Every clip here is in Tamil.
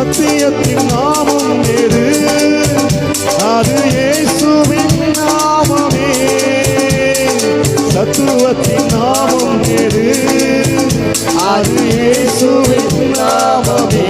சத்தியத்தின் நாமம் எது அது இயேசுவின் நாமமே. சத்துவத்தின் நாமம் எது அது இயேசுவின் நாமமே.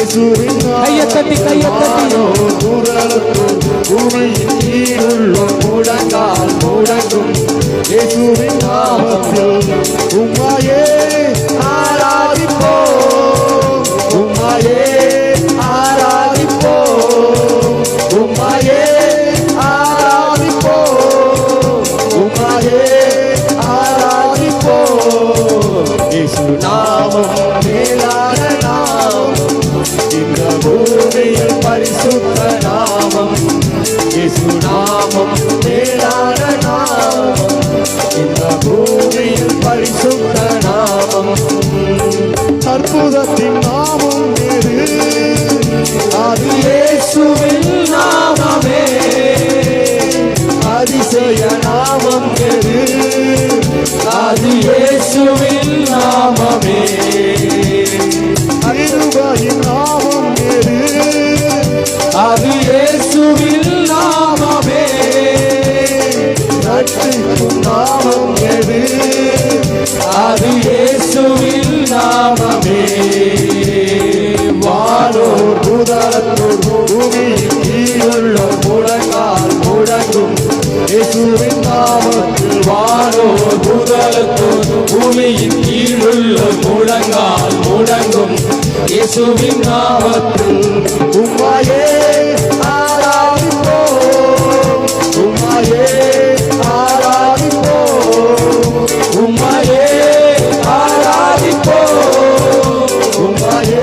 இயேசுவின் கையைத் தட்டி, கையைத் தட்டி. அற்புதத்தின் நாமம் வேறு. அது இயேசுவின் நாமமே. அதிசய நாமம் வேறு. அது இயேசுவின் நாமே வானோர் புதலத்தோர் பூமியில் கீழுள்ள புலங்கால் முழங்கும் இயேசுவின் நாமத்தில் வானோர் புதலத்தோர் பூமியின் கீழுள்ள முழங்கால் முழங்கும் இயேசுவின் நாமத்தில் உம்மாயே ஆராதிப்போம். Fire.